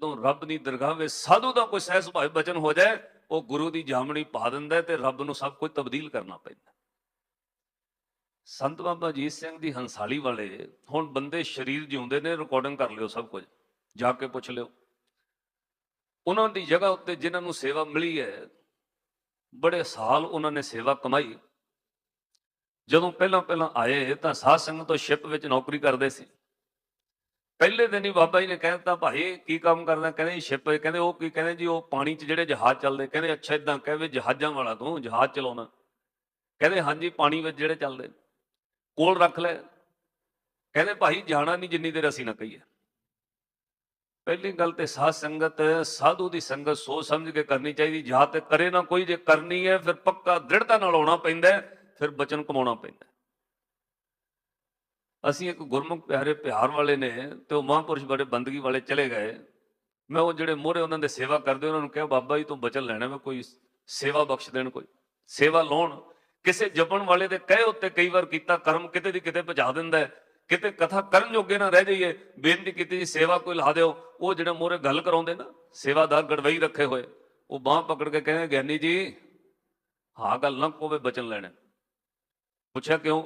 ਜਦੋਂ ਰੱਬ ਦੀ ਦਰਗਾਹ ਵਿੱਚ ਸਾਧੂ ਦਾ ਕੋਈ ਸਹਿ ਸੁਭਾਅ ਬਚਨ ਹੋ ਜਾਏ, ਉਹ ਗੁਰੂ ਦੀ ਜਾਮਣੀ ਪਾ ਦਿੰਦਾ ਤੇ ਰੱਬ ਨੂੰ ਸਭ ਕੁਝ ਤਬਦੀਲ ਕਰਨਾ ਪੈਂਦਾ ਸੰਤ ਬਾਬਾ ਅਜੀਤ ਸਿੰਘ ਦੀ ਹੰਸਾਲੀ ਵਾਲੇ ਹੁਣ ਬੰਦੇ ਸਰੀਰ ਜਿਉਂਦੇ ਨੇ ਰਿਕਾਰਡਿੰਗ ਕਰ ਲਿਓ ਸਭ ਕੁਝ, ਜਾ ਕੇ ਪੁੱਛ ਲਿਓ। ਉਹਨਾਂ ਦੀ ਜਗ੍ਹਾ ਉੱਤੇ ਜਿਨ੍ਹਾਂ ਨੂੰ ਸੇਵਾ ਮਿਲੀ ਹੈ, ਬੜੇ ਸਾਲ ਉਹਨਾਂ ਨੇ ਸੇਵਾ ਕਮਾਈ। ਜਦੋਂ ਪਹਿਲਾਂ ਪਹਿਲਾਂ ਆਏ ਤਾਂ ਸਾਧ ਸੰਗਤ ਤੋਂ ਸ਼ਿਪ ਵਿੱਚ ਨੌਕਰੀ ਕਰਦੇ ਸੀ। ਪਹਿਲੇ ਦਿਨ ਹੀ ਬਾਬਾ ਜੀ ਨੇ ਕਹਿਤਾ ਭਾਈ ਕੀ ਕੰਮ ਕਰਦਾ? ਕਹਿੰਦੇ ਸ਼ਿਪ ਕਹਿੰਦੇ, ਉਹ ਕੀ? ਕਹਿੰਦੇ, ਜੀ, ਉਹ ਪਾਣੀ 'ਚ ਜਿਹੜੇ ਜਹਾਜ਼ ਚੱਲਦੇ ਕਹਿੰਦੇ, ਅੱਛਾ ਇਦਾਂ ਕਹਵੇ ਜਹਾਜ਼ਾਂ ਵਾਲਾ ਤੂੰ, ਜਹਾਜ਼ ਚਲਾਉਣਾ। ਕਹਿੰਦੇ, ਹਾਂਜੀ, ਪਾਣੀ ਵਿੱਚ ਜਿਹੜੇ ਚੱਲਦੇ ਕੋਲ ਰੱਖ ਲੈ। ਕਹਿੰਦੇ, ਭਾਈ, ਜਾਣਾ ਨਹੀਂ ਜਿੰਨੀ ਦੇਰ ਅਸੀਂ ਨਾ ਕਹੀਏ। ਪਹਿਲੀ ਗੱਲ ਤੇ ਸਾਧ ਸੰਗਤ, ਸਾਧੂ ਦੀ ਸੰਗਤ ਸੋਚ ਸਮਝ ਕੇ ਕਰਨੀ ਚਾਹੀਦੀ। ਜਾਂ ਤੇ ਕਰੇ ਨਾ ਕੋਈ, ਜੇ ਕਰਨੀ ਹੈ, ਫਿਰ ਪੱਕਾ ਦ੍ਰਿੜਤਾ ਨਾਲ ਆਉਣਾ ਪੈਂਦਾ ਫਿਰ ਬਚਨ ਕਮਾਉਣਾ ਪੈਂਦਾ ਅਸੀਂ ਇੱਕ ਗੁਰਮੁਖ ਪਿਆਰੇ ਪਿਆਰ ਵਾਲੇ ਨੇ ਤੇ ਉਹ ਮਹਾਂਪੁਰਸ਼ ਬੜੇ ਬੰਦਗੀ ਵਾਲੇ ਚਲੇ ਗਏ। ਮੈਂ ਉਹ ਜਿਹੜੇ ਮੋਹਰੇ ਉਹਨਾਂ ਦੇ ਸੇਵਾ ਕਰਦੇ, ਉਹਨਾਂ ਨੂੰ ਕਿਹਾ, ਬਾਬਾ ਜੀ, ਤੋਂ ਬਚਨ ਲੈਣਾ, ਮੈਂ ਕੋਈ ਸੇਵਾ ਬਖਸ਼ ਦੇਣ, ਕੋਈ ਸੇਵਾ ਲਾਉਣ। ਕਿਸੇ ਜਪਣ ਵਾਲੇ ਦੇ ਕਹੇ ਉੱਤੇ ਕਈ ਵਾਰ ਕੀਤਾ, ਕਰਮ ਕਿਤੇ ਦੀ ਕਿਤੇ ਪਹੁੰਚਾ ਦਿੰਦਾ ਹੈ। ਕਿਤੇ ਕਥਾ ਕਰਨ ਜੋਗੇ ਨਾ ਰਹਿ ਜਾਈਏ, ਬੇਨਤੀ ਕੀਤੀ ਜੀ, ਸੇਵਾ ਕੋਈ ਲਾ ਦਿਓ। ਉਹ ਜਿਹੜੇ ਮੋਹਰੇ ਗੱਲ ਕਰਾਉਂਦੇ ਨਾ, ਸੇਵਾਦਾਰ ਗੜਵਈ ਰੱਖੇ ਹੋਏ, ਉਹ ਬਾਹ ਪਕੜ ਕੇ ਕਹਿੰਦੇ, ਗਿਆਨੀ ਜੀ ਹਾਂ ਗੱਲ ਨਾ ਕੋਵੇ ਬਚਨ ਲੈਣਾ ਪੁੱਛਿਆ ਕਿਉਂ?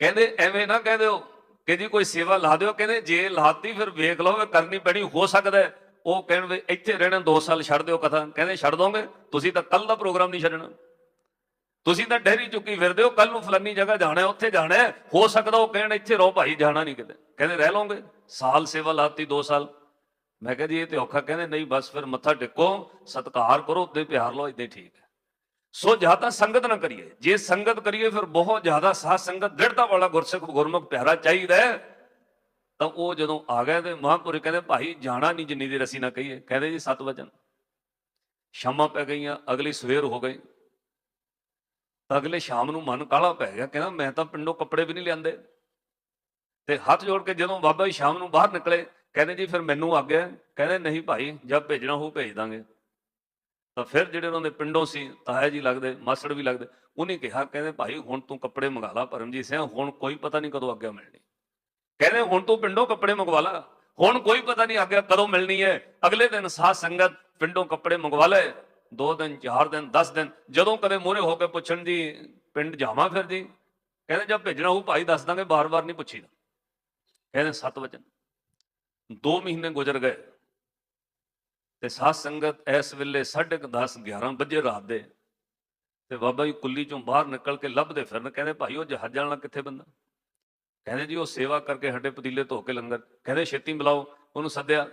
ਕਹਿੰਦੇ ਐਵੇਂ ਨਾ ਕਹਿ ਦਿਓ ਕਿ ਜੀ ਕੋਈ ਸੇਵਾ ਲਾ ਦਿਓ, ਕਹਿੰਦੇ ਜੇ ਲਾਤੀ ਫਿਰ ਵੇਖ ਲਓ ਵੀ ਕਰਨੀ ਪੈਣੀ, ਹੋ ਸਕਦਾ ਉਹ ਕਹਿਣ ਵੀ ਇੱਥੇ ਰਹਿਣਾ 2 ਸਾਲ ਛੱਡ ਦਿਓ ਕਥਾ। ਕਹਿੰਦੇ ਛੱਡ ਦੋਗੇ? ਤੁਸੀਂ ਤਾਂ ਕੱਲ ਦਾ ਪ੍ਰੋਗਰਾਮ ਨਹੀਂ ਛੱਡਣਾ। ਤੁਸੀਂ ਤਾਂ ਡਹਿਰੀ ਚੁੱਕੀ ਫਿਰਦੇ ਹੋ ਕੱਲ ਨੂੰ ਫਲਾਨੀ ਜਗ੍ਹਾ ਜਾਣਾ ਉੱਥੇ ਜਾਣਾ ਹੋ ਸਕਦਾ ਉਹ ਕਹਿਣ ਇੱਥੇ ਰਹੋ, ਭਾਈ ਜਾਣਾ ਨਹੀਂ ਕਿਤੇ। ਕਹਿੰਦੇ ਰਹਿ ਲਓਗੇ? ਸਾਲ ਸੇਵਾ ਲਾਤੀ 2 ਸਾਲ। ਮੈਂ ਕਿਹਾ ਜੀ ਇਹ ਤੇ ਔਖਾ, ਕਹਿੰਦੇ ਨਹੀਂ ਬਸ ਫਿਰ ਮੱਥਾ ਟੇਕੋ, ਸਤਿਕਾਰ ਕਰੋ, ਉੱਤੇ ਪਿਆਰ ਲਓ ਇਦਾਂ ਠੀਕ ਹੈ। ਸੋ ਜਾਂ ਤਾਂ ਸੰਗਤ ਨਾ ਕਰੀਏ। ਜੇ ਸੰਗਤ ਕਰੀਏ, ਫਿਰ ਬਹੁਤ ਜ਼ਿਆਦਾ ਸਾਧ ਸੰਗਤ ਦ੍ਰਿੜਤਾ ਵਾਲਾ ਗੁਰਸਿੱਖ ਗੁਰਮੁਖ ਪਿਆਰਾ ਚਾਹੀਦਾ ਤਾਂ ਉਹ ਜਦੋਂ ਆ ਗਏ ਤੇ ਮਹਾਂਪੁਰ ਕਹਿੰਦੇ, ਭਾਈ, ਜਾਣਾ ਨਹੀਂ ਜਿੰਨੀ ਦੇਰ ਅਸੀਂ ਨਾ ਕਹੀਏ। ਕਹਿੰਦੇ ਜੀ, ਸਤ ਵਚਨ। ਸ਼ਾਮਾਂ ਪੈ ਗਈਆਂ, ਅਗਲੀ ਸਵੇਰ ਹੋ ਗਈ ਤਾਂ ਅਗਲੇ ਸ਼ਾਮ ਨੂੰ ਮਨ ਕਾਲਾ ਪੈ ਗਿਆ, ਕਹਿੰਦਾ, ਮੈਂ ਤਾਂ ਪਿੰਡੋਂ ਕੱਪੜੇ ਵੀ ਨਹੀਂ ਲਿਆਂਦੇ। ਤੇ ਹੱਥ ਜੋੜ ਕੇ ਜਦੋਂ ਬਾਬਾ ਜੀ ਸ਼ਾਮ ਨੂੰ ਬਾਹਰ ਨਿਕਲੇ, ਕਹਿੰਦੇ ਜੀ, ਫਿਰ ਮੈਨੂੰ ਆ ਗਿਆ ਕਹਿੰਦੇ, ਨਹੀਂ ਭਾਈ ਜਦ ਭੇਜਣਾ ਹੋਊ, ਭੇਜ ਦਾਂਗੇ। ਤਾਂ ਫਿਰ ਜਿਹੜੇ ਉਹਨਾਂ ਦੇ ਪਿੰਡੋਂ ਸੀ ਤਾਇਆ ਜੀ ਲੱਗਦੇ, ਮਾਸੜ ਵੀ ਲੱਗਦੇ, ਉਹਨੇ ਕਿਹਾ, ਕਹਿੰਦੇ ਭਾਈ ਹੁਣ ਤੂੰ ਕੱਪੜੇ ਮੰਗਾ ਲਾ ਪਰਮਜੀਤ ਸਿੰਘ, ਹੁਣ ਕੋਈ ਪਤਾ ਨਹੀਂ ਕਦੋਂ ਆਗਿਆ ਮਿਲਣੀ। ਕਹਿੰਦੇ ਹੁਣ ਤੂੰ ਪਿੰਡੋਂ ਕੱਪੜੇ ਮੰਗਵਾ ਲਾ, ਹੁਣ ਕੋਈ ਪਤਾ ਨਹੀਂ ਆਗਿਆ ਕਦੋਂ ਮਿਲਣੀ ਹੈ। ਅਗਲੇ ਦਿਨ ਸਾਧ ਸੰਗਤ ਪਿੰਡੋਂ ਕੱਪੜੇ ਮੰਗਵਾ ਲਏ, ਦੋ ਦਿਨ, ਚਾਰ ਦਿਨ 10 ਦਿਨ, ਜਦੋਂ ਕਦੇ ਮੋਰੇ ਹੋ ਕੇ ਪੁੱਛਣ ਜੀ ਪਿੰਡ ਜਾਵਾਂ ਫਿਰ ਜੀ ਕਹਿੰਦੇ ਜਦ ਭੇਜਣਾ ਹੋਊ ਭਾਈ ਦੱਸ ਦਾਂਗੇ, ਬਾਰ-ਬਾਰ ਨਹੀਂ ਪੁੱਛੀਦਾ। ਕਹਿੰਦੇ ਸਤ ਵਚਨ 2 ਮਹੀਨੇ ਗੁਜ਼ਰ ਗਏ। ਤੇ ਸਾਧ ਸੰਗਤ ਇਸ ਵੇਲੇ 10:30 11 ਵਜੇ ਰਾਤ ਦੇ। ਤੇ ਬਾਬਾ ਜੀ ਕੁੱਲੀ ਚੋਂ ਬਾਹਰ ਨਿਕਲ ਕੇ ਲੱਭਦੇ ਫਿਰਨ, ਕਹਿੰਦੇ ਭਾਈ ਉਹ ਜਹਾਜ਼ਾਂ ਵਾਲਾ ਕਿੱਥੇ ਬੰਦਾ? ਕਹਿੰਦੇ ਜੀ ਉਹ ਸੇਵਾ ਕਰਕੇ ਹੱਡੇ ਪਤੀਲੇ ਧੋ ਕੇ ਲੰਗਰ। ਕਹਿੰਦੇ ਛੇਤੀ ਬੁਲਾਓ, ਉਹਨੂੰ ਸੱਦਿਆ।